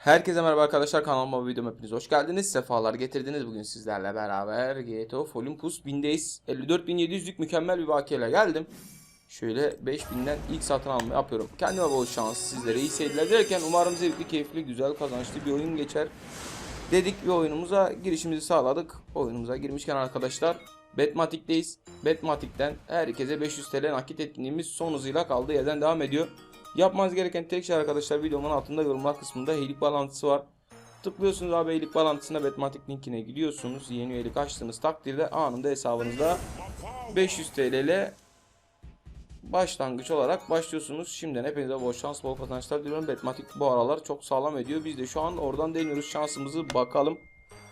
Herkese merhaba arkadaşlar kanalıma ve videoma hepiniz hoş geldiniz. Sefalar getirdiniz bugün sizlerle beraber GTO Olympus 1000'deyiz. 54.700'lük mükemmel bir bakiyeyle geldim. Şöyle 5000'den ilk satın alma yapıyorum. Kendime bol şans sizlere iyi seyirler dilerken umarım zevkli, keyifli, güzel, kazançlı bir oyun geçer. Dedik ve oyunumuza girişimizi sağladık. Oyunumuza girmişken arkadaşlar Betmatik'teyiz. Betmatik'ten herkese 500 TL nakit etkinliğimiz son hızıyla kaldığı yerden devam ediyor. Yapmanız gereken tek şey arkadaşlar videomun altında yorumlar kısmında heylik bağlantısı var. Tıklıyorsunuz abi heylik bağlantısına Betmatik linkine gidiyorsunuz. Yeni üyelik açtığınız takdirde anında hesabınızda 500 TL ile başlangıç olarak başlıyorsunuz. Şimdiden hepinize bol şans, bol kazançlar diliyorum. Betmatik bu aralar çok sağlam ediyor. Biz de şu an oradan deniyoruz şansımızı. Bakalım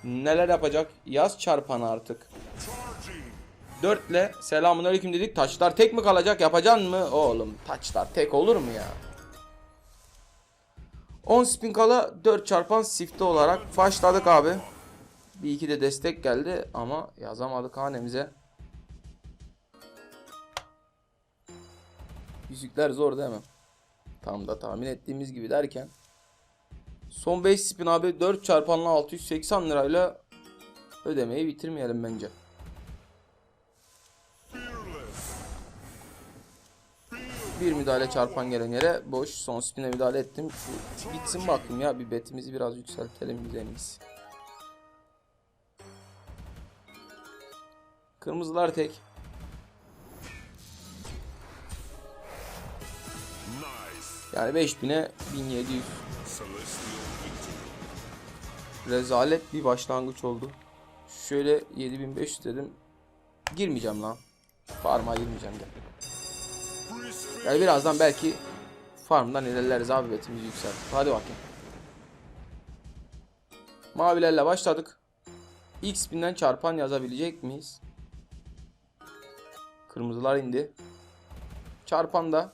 neler yapacak. Yaz çarpan artık. 4 ile selamun aleyküm dedik. Taçlar tek mi kalacak? Yapacan mı? Oğlum taçlar tek olur mu ya? 10 spin kala 4 çarpan sifte olarak başladık abi. Bir iki de destek geldi ama yazamadık hanemize. Yüzükler zor değil mi? Tam da tahmin ettiğimiz gibi derken. Son 5 spin abi 4 çarpanla 680 lirayla ödemeyi bitirmeyelim bence. Bir müdahale çarpan gelen yere boş son spine müdahale ettim. Şu bitsin bakayım ya bir betimizi biraz yükseltelim iyisi. Kırmızılar tek. Yani 5000'e 1700. Rezalet bir başlangıç oldu. Şöyle 7500 dedim. Girmeyeceğim lan. Farm'a girmeyeceğim de. Yani birazdan belki farmdan ilerleriz abi betimizi yükselt. Hadi bakayım. Mavilerle başladık. X binden çarpan yazabilecek miyiz? Kırmızılar indi. Çarpan da.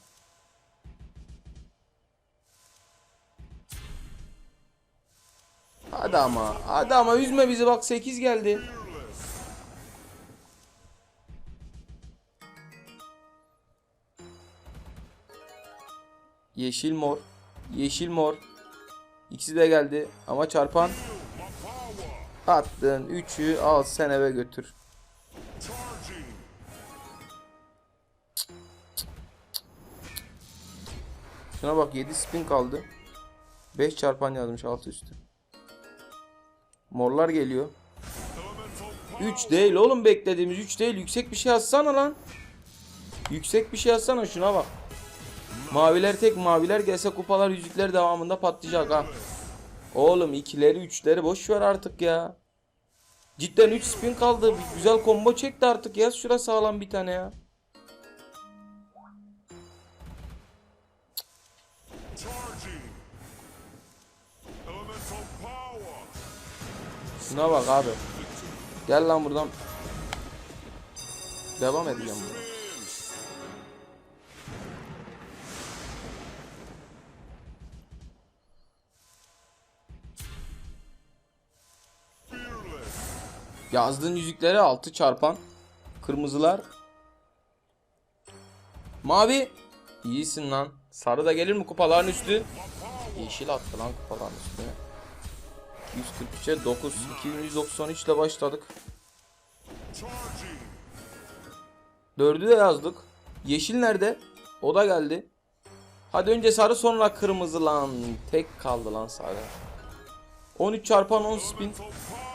Hadi ama. Hadi ama üzme bizi bak 8 geldi. Yeşil mor. Yeşil mor. İkisi de geldi ama çarpan attın 3'ü al sen eve götür. Şuna bak 7 spin kaldı. 5 çarpan yazmış alt üstü. Morlar geliyor. 3 değil oğlum beklediğimiz 3 değil. Yüksek bir şey yazsana lan. Yüksek bir şey yazsana şuna bak. Maviler tek maviler gelse kupalar yüzükler devamında patlayacak ha. Oğlum ikileri üçleri boş ver artık ya. Cidden 3 spin kaldı. Bir güzel combo çekti artık. Yaz şura sağlam bir tane ya. Şuna bak abi. Gel lan buradan. Devam edeceğim burada. Yazdığın yüzükleri altı çarpan. Kırmızılar. Mavi. İyisin lan. Sarı da gelir mi kupaların üstü? Yeşil attı lan kupaların üstüne. 243'e 9. 2193 ile başladık. Dördü de yazdık. Yeşil nerede? O da geldi. Hadi önce sarı sonra kırmızı lan. Tek kaldı lan sarı. 13 çarpan 10 spin.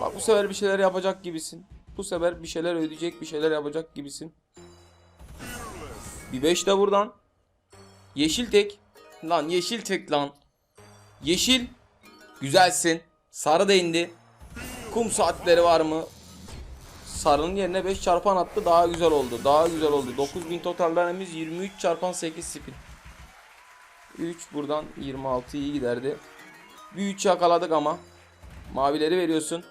Bak bu sefer bir şeyler yapacak gibisin. Bu sefer bir şeyler ödeyecek bir şeyler yapacak gibisin. Bir 5 de buradan. Yeşil tek. Lan yeşil tek lan. Yeşil. Güzelsin. Sarı da indi. Kum saatleri var mı? Sarının yerine 5 çarpan attı daha güzel oldu. Daha güzel oldu. 9000 totallerimiz 23 çarpan 8 spin. 3 buradan 26 iyi giderdi. 3 yakaladık ama. Mavileri veriyorsun.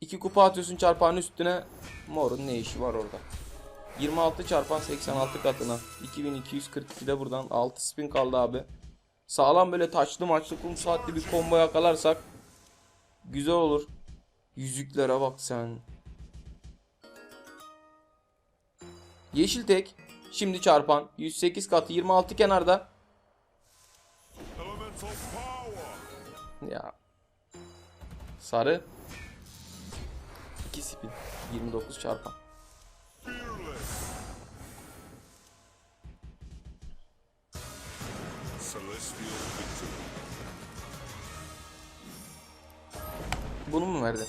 2 kupa atıyorsun çarpanın üstüne. Morun ne işi var orada? 26 çarpan 86 katına. 2242'de buradan 6 spin kaldı abi. Sağlam böyle taşlı maçlı kum saatli bir combo yakalarsak güzel olur. Yüzüklere bak sen. Yeşil tek. Şimdi çarpan. 108 katı 26 kenarda. Ya. Sarı. 2 spin. 29 çarpan. Bunu mu verdi?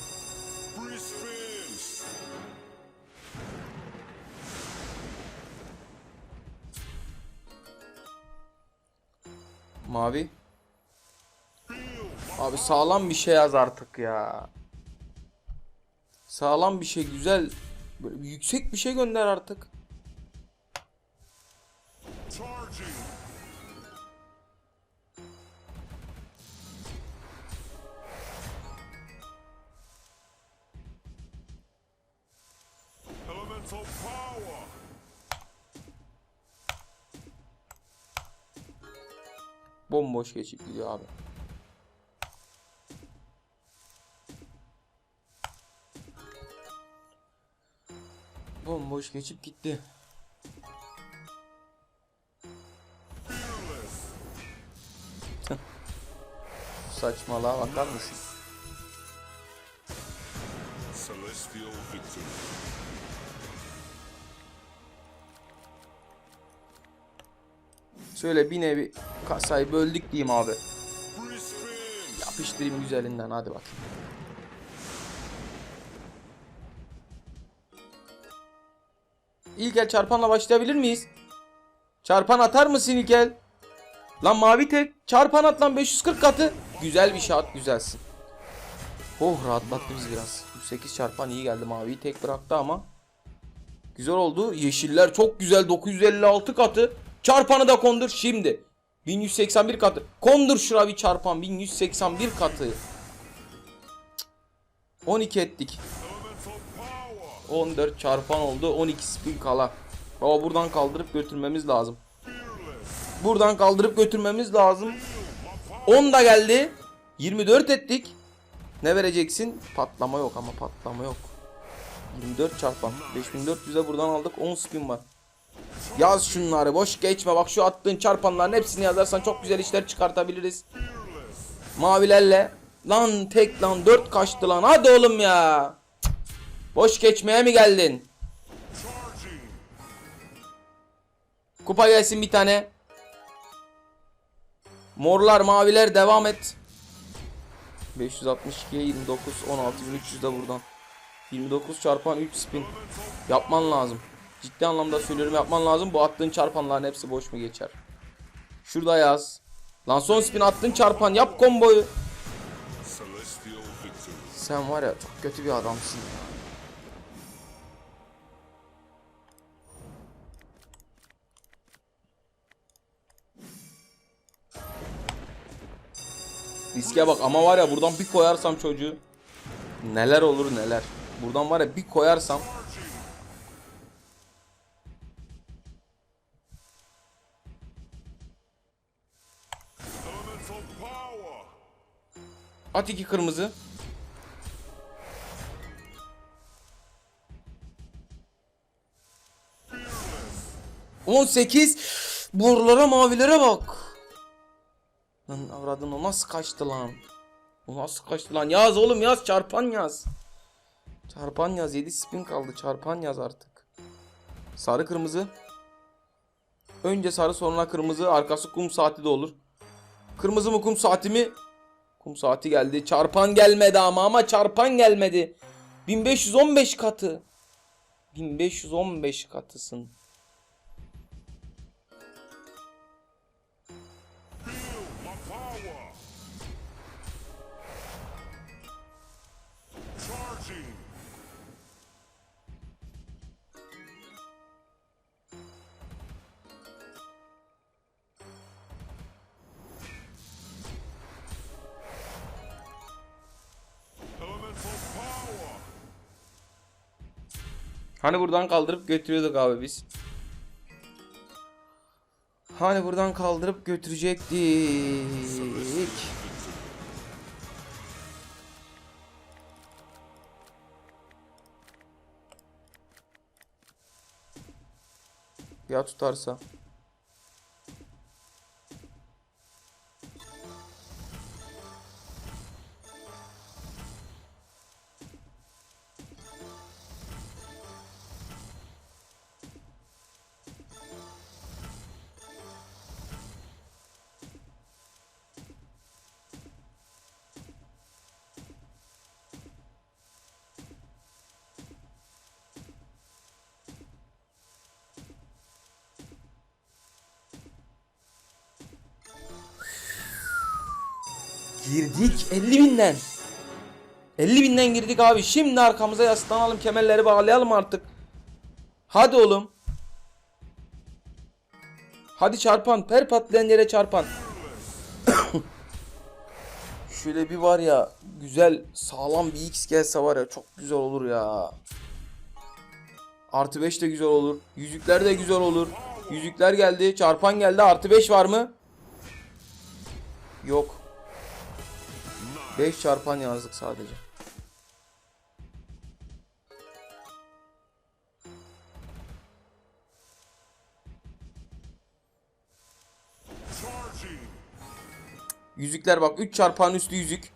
Mavi. Abi sağlam bir şey yaz artık ya. Sağlam bir şey güzel. Böyle yüksek bir şey gönder artık. Bomboş geçip gidiyor abi. Bomboş geçip gitti. Saçmalığa bakar mısın? Şöyle bir nevi kasayı böldük diyeyim abi. Yapıştırayım güzelinden hadi bak. İlkel çarpanla başlayabilir miyiz? Çarpan atar mısın İlkel? Lan mavi tek çarpan at lan 540 katı. Güzel bir şey at güzelsin. Oh rahatlattı bizi biraz. 108 çarpan iyi geldi maviyi tek bıraktı ama. Güzel oldu. Yeşiller çok güzel 956 katı. Çarpanı da kondur şimdi. 1181 katı. Kondur şura bir çarpan 1181 katı. Cık. 12 ettik. Elemental power. 14 çarpan oldu. 12 spin kala. Baba buradan kaldırıp götürmemiz lazım. Buradan kaldırıp götürmemiz lazım. 10 da geldi. 24 ettik. Ne vereceksin? Patlama yok ama patlama yok. 24 çarpan. 5400'e buradan aldık. 10 spin var. Yaz şunları. Boş geçme. Bak şu attığın çarpanların hepsini yazarsan çok güzel işler çıkartabiliriz. Mavilerle. Lan tek lan 4 kaçtı lan. Hadi oğlum ya. Boş geçmeye mi geldin? Kupa gelsin bir tane. Morlar maviler devam et. 562'ye 29 16300 de buradan. 29 çarpan 3 spin. Yapman lazım. Ciddi anlamda söylüyorum yapman lazım. Bu attığın çarpanların hepsi boş mu geçer? Şurada yaz. Lan son spin attın çarpan yap komboyu. Sen var ya çok kötü bir adamsın. Riske bak ama var ya buradan bir koyarsam çocuğu neler olur neler. Buradan var ya bir koyarsam at iki kırmızı. Fearless. 18 Borlara mavilere bak. Avradın o nasıl kaçtı lan? O nasıl kaçtı lan? Yaz oğlum yaz çarpan yaz. Çarpan yaz 7 spin kaldı çarpan yaz artık. Sarı kırmızı. Önce sarı sonra kırmızı arkası kum saati de olur. Kırmızı mı kum saati mi? Kum saati geldi. Çarpan gelmedi ama ama çarpan gelmedi. 1515 katı. 1515 katısın. Hani buradan kaldırıp götürüyorduk abi biz. Hani buradan kaldırıp götürecektik. Ya tutarsa? Girdik 50 binden. 50 binden girdik abi. Şimdi arkamıza yaslanalım kemerleri bağlayalım artık. Hadi oğlum. Hadi çarpan. Per patlayan yere çarpan. Şöyle bir var ya güzel sağlam bir X gelse var ya çok güzel olur ya. Artı 5 de güzel olur. Yüzükler de güzel olur. Yüzükler geldi. Çarpan geldi. Artı 5 var mı? Yok. 5 çarpan yazdık sadece. Yüzükler bak 3 çarpan üstü yüzük.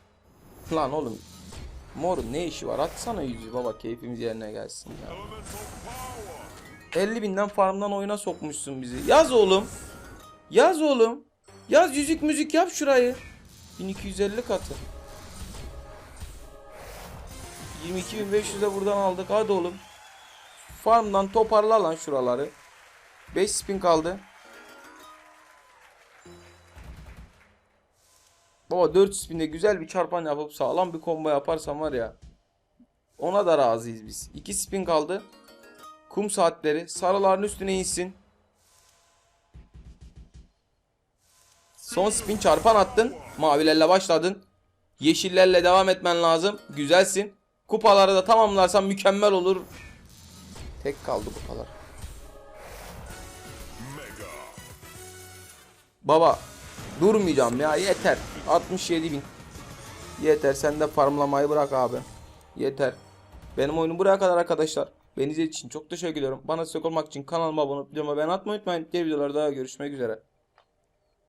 Lan oğlum. Morun ne işi var? Atsana yüzüğü baba keyfimiz yerine gelsin ya. Elemental power. 50 binden farmdan oyuna sokmuşsun bizi. Yaz oğlum. Yaz oğlum. Yaz yüzük müzik yap şurayı. 1250 katı. 22.500'e buradan aldık. Hadi oğlum. Farmdan toparla lan şuraları. 5 spin kaldı. Baba 4 spinde güzel bir çarpan yapıp sağlam bir combo yaparsam var ya. Ona da razıyız biz. 2 spin kaldı. Kum saatleri sarıların üstüne insin. Son spin çarpan attın. Mavilerle başladın. Yeşillerle devam etmen lazım. Güzelsin. Kupaları da tamamlarsan mükemmel olur. Tek kaldı kupalar. Mega. Baba durmayacağım ya yeter. 67 bin. Yeter sen de farmlamayı bırak abi. Yeter. Benim oyunu buraya kadar arkadaşlar. Beni için çok teşekkür ediyorum. Bana destek olmak için kanalıma abone olup videoma beğeni atmayı unutmayın. Diğer videolarda görüşmek üzere.